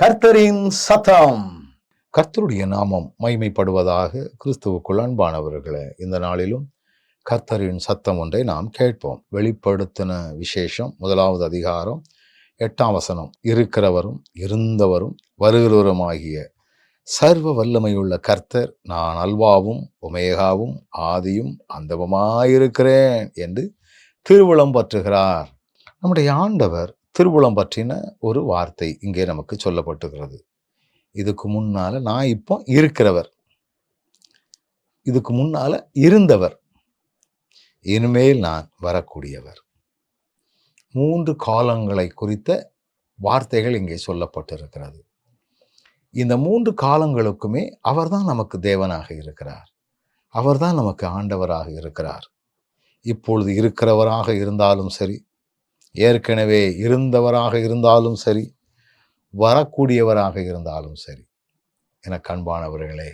கர்த்தரின் சத்தம். கர்த்தருடைய நாமம் மைமைப்படுவதாக கிறிஸ்துவுக்குள் அன்பானவர்களே இந்த நாளிலும் கர்த்தரின் சத்தம் ஒன்றை நாம் கேட்போம். வெளிப்படுத்தின விசேஷம் முதலாவது அதிகாரம் எட்டாம் வசனம். இருக்கிறவரும் இருந்தவரும் வருகிறவருமாகிய சர்வ வல்லமையுள்ள கர்த்தர் நான் அல்வாவும் ஒமேகாவும் ஆதியும் அந்தவமாயிருக்கிறேன் என்று திருவுளம் பற்றுகிறார். நம்முடைய ஆண்டவர் திருவுளம் பற்றின ஒரு வார்த்தை இங்கே நமக்கு சொல்லப்பட்டுகிறது இதுக்கு முன்னால் நான் இப்போ இருக்கிறவர். இதுக்கு முன்னால் இருந்தவர். இனிமேல் நான் வரக்கூடியவர். மூன்று காலங்களை குறித்த வார்த்தைகள் இங்கே சொல்லப்பட்டிருக்கிறது. இந்த மூன்று காலங்களுக்குமே அவர்தான் நமக்கு தேவனாக இருக்கிறார். அவர்தான் நமக்கு ஆண்டவராக இருக்கிறார். இப்பொழுது இருக்கிறவராக இருந்தாலும் சரி ஏற்கனவே இருந்தவராக இருந்தாலும் சரி வரக்கூடியவராக இருந்தாலும் சரி. என கண்பானவர்களே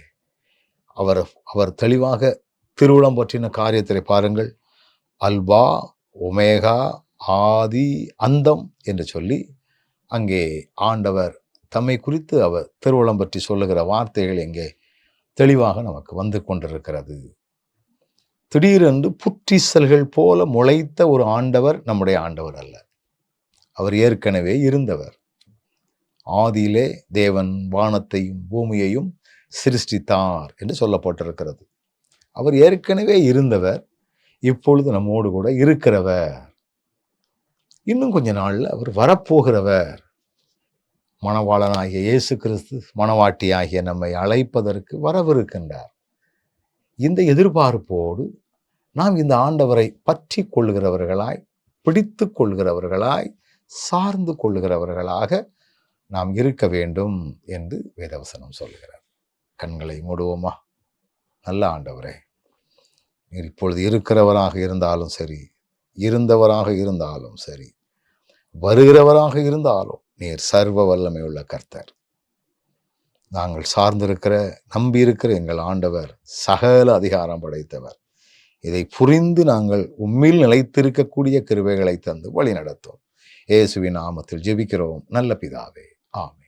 அவர் அவர் தெளிவாக திருவிழம் பற்றின காரியத்தை பாருங்கள். அல்பா ஒமேகா ஆதி அந்தம் என்று சொல்லி அங்கே ஆண்டவர் தம்மை குறித்து அவர் திருவளம் பற்றி சொல்லுகிற வார்த்தைகள் இங்கே தெளிவாக நமக்கு வந்து கொண்டிருக்கிறது. திடீரென்று புற்றீசல்கள் போல முளைத்த ஒரு ஆண்டவர் நம்முடைய ஆண்டவர் அல்ல. அவர் ஏற்கனவே இருந்தவர். ஆதியிலே தேவன் வானத்தையும் பூமியையும் சிருஷ்டித்தார் என்று சொல்லப்பட்டிருக்கிறது. அவர் ஏற்கனவே இருந்தவர் இப்பொழுது நம்மோடு கூட இருக்கிறவர். இன்னும் கொஞ்ச நாளில் அவர் வரப்போகிறவர். மணவாளனாகிய இயேசு கிறிஸ்து மணவாட்டியாகிய நம்மை அழைப்பதற்கு வரவிருக்கின்றார். இந்த எதிர்பார்ப்போடு நாம் இந்த ஆண்டவரை பற்றி கொள்கிறவர்களாய் பிடித்து கொள்கிறவர்களாய் சார்ந்து கொள்கிறவர்களாக நாம் இருக்க வேண்டும் என்று வேதவசனம் சொல்கிறார் கண்களை மூடுவோமா? நல்ல ஆண்டவரே நீர் இப்பொழுது இருக்கிறவராக இருந்தாலும் சரி இருந்தவராக இருந்தாலும் சரி வருகிறவராக இருந்தாலும் நீர் சர்வ வல்லமை உள்ள கர்த்தர். நாங்கள் சார்ந்திருக்கிற நம்பியிருக்கிற எங்கள் ஆண்டவர் சகல அதிகாரம் படைத்தவர். இதை புரிந்து நாங்கள் உம்மில் நிலைத்திருக்கக்கூடிய கிருபைகளை தந்து வழி நடத்தும் இயேசுவின் நாமத்தில் ஜெபிக்கிறோம். நல்ல பிதாவே. ஆம்